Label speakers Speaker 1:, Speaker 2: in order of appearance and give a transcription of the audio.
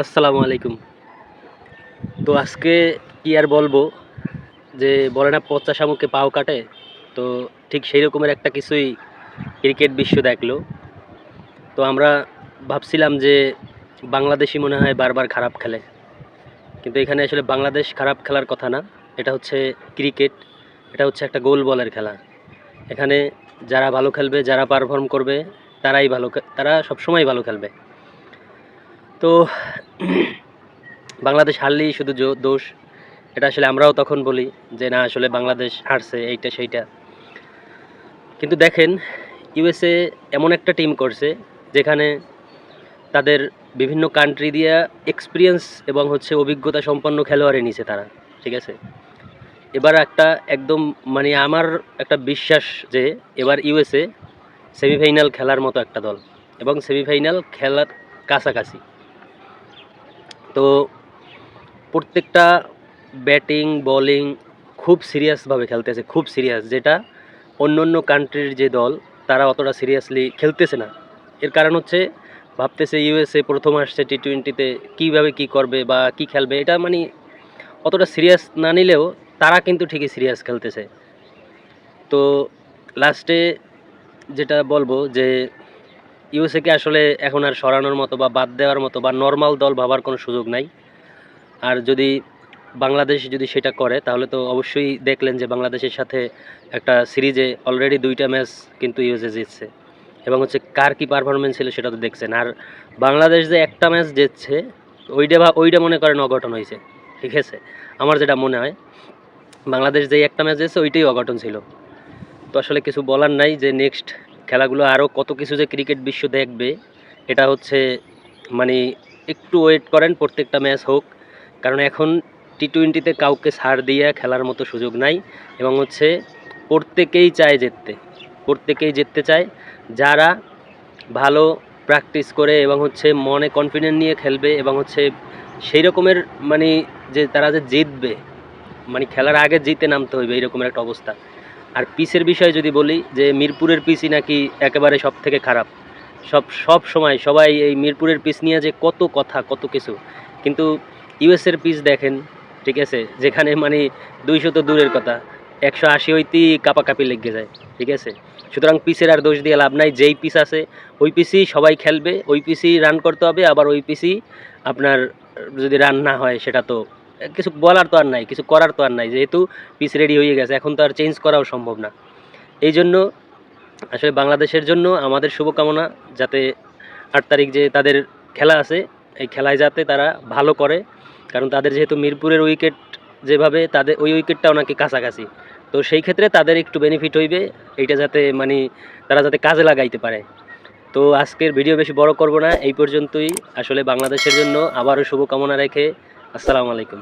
Speaker 1: আসসালামু আলাইকুম। তো আজকে কি আর বলব, যে বলে না পচা শামুকে পাও কাটে, তো ঠিক সেই রকমের একটা কিছুই ক্রিকেট বিশ্ব দেখল। তো আমরা ভাবছিলাম যে বাংলাদেশই মনে হয় বারবার খারাপ খেলে। কিন্তু এখানে আসলে বাংলাদেশ খারাপ খেলার কথা না, এটা হচ্ছে ক্রিকেট, এটা হচ্ছে একটা গোল বলের খেলা। এখানে যারা ভালো খেলবে, যারা পারফর্ম করবে, তারাই ভালো তারা সবসময় ভালো খেলবে। তো বাংলাদেশ হারলেই শুধু দোষ। এটা আসলে আমরাও তখন বলি যে, না, আসলে বাংলাদেশ হারছে, এইটা, সেইটা। কিন্তু দেখেন ইউএসএ এমন একটা টিম করছে যেখানে তাদের বিভিন্ন কান্ট্রি দিয়ে এক্সপিরিয়েন্স এবং হচ্ছে অভিজ্ঞতা সম্পন্ন খেলোয়াড়ে নিছে তারা, ঠিক আছে? এবার একটা একদম মানে আমার একটা বিশ্বাস যে, এবার ইউএসএ সেমিফাইনাল খেলার মতো একটা দল এবং সেমিফাইনাল খেলার কাছাকাছি। তো প্রত্যেকটা ব্যাটিং, বলিং খুব সিরিয়াসভাবে খেলতেছে খুব সিরিয়াস। যেটা অন্য অন্য কান্ট্রির যে দল, তারা অতটা সিরিয়াসলি খেলতেছে না। এর কারণ হচ্ছে ভাবতেছে ইউএসএ প্রথম আসছে টি টোয়েন্টিতে কীভাবে কী করবে বা কী খেলবে, এটা মানে অতটা সিরিয়াস না নিলেও তারা কিন্তু ঠিকই সিরিয়াস খেলতেছে। তো লাস্টে যেটা বলব যে ইউএসএকে আসলে এখন আর সরানোর মতো বা বাদ দেওয়ার মতো বা নর্মাল দল ভাবার কোনো সুযোগ নাই। আর যদি বাংলাদেশ যদি সেটা করে, তাহলে তো অবশ্যই দেখলেন যে বাংলাদেশের সাথে একটা সিরিজে অলরেডি দুইটা ম্যাচ কিন্তু ইউএসএ জিতছে। এবং হচ্ছে কার কী পারফরমেন্স ছিল সেটা তো দেখছেন। আর বাংলাদেশ যে একটা ম্যাচ জিতছে ওইটা বা ওইটা মনে করেন অঘটন হয়েছে। ঠিক আছে? আমার যেটা মনে হয়, বাংলাদেশ যেই একটা ম্যাচ জিতছে, ওইটাই অঘটন ছিল। তো আসলে কিছু বলার নাই যে নেক্সট খেলাগুলো আরও কত কিছু যে ক্রিকেট বিশ্ব দেখবে, এটা হচ্ছে মানে একটু ওয়েট করেন, প্রত্যেকটা ম্যাচ হোক। কারণ এখন টি টোয়েন্টিতে কাউকে ছাড় দিয়ে খেলার মতো সুযোগ নাই এবং হচ্ছে প্রত্যেকেই চায় জিততে, প্রত্যেকেই জিততে চায়। যারা ভালো প্র্যাকটিস করে এবং হচ্ছে মনে কনফিডেন্ট নিয়ে খেলবে এবং হচ্ছে সেই রকমের মানে যে তারা যে জিতবে মানে খেলার আগে জিতে নামতে হইবে, এইরকমের একটা অবস্থা। আর পিসের বিষয়ে যদি বলি যে মিরপুরের পিসই নাকি একেবারে সব থেকে খারাপ। সব সব সময় সবাই এই মিরপুরের পিস নিয়ে যে কত কথা, কত কিছু। কিন্তু ইউএসের পিস দেখেন, ঠিক আছে? যেখানে মানে দুইশো তো দূরের কথা। একশো আশি হইতেই কাপাকাপি লেগে যায়, ঠিক আছে? সুতরাং পিসের আর দোষ দিয়ে লাভ নাই। যেই পিস আছে, ওই পিসই সবাই খেলবে, ওই পিসই রান করতে হবে, আবার ওই পিসই আপনার যদি রান না হয়, সেটা তো কিছু বলার তো আর নাই, কিছু করার তো আর নাই, যেহেতু পিস রেডি হয়ে গেছে, এখন তো আর চেঞ্জ করাও সম্ভব না। এই জন্য আসলে বাংলাদেশের জন্য আমাদের শুভকামনা, যাতে আট তারিখ যে তাদের খেলা আছে, এই খেলায় যাতে তারা ভালো করে, কারণ তাদের যেহেতু মিরপুরের উইকেট যেভাবে, তাদের ওই উইকেটটাও নাকি কাছাকাছি। তো সেই ক্ষেত্রে তাদের একটু বেনিফিট হইবে, এইটা যাতে মানে তারা যাতে কাজে লাগাইতে পারে। তো আজকের ভিডিও বেশি বড় করব না, এই পর্যন্তই। আসলে বাংলাদেশের জন্য আবারও শুভকামনা রেখে আসসালামু আলাইকুম।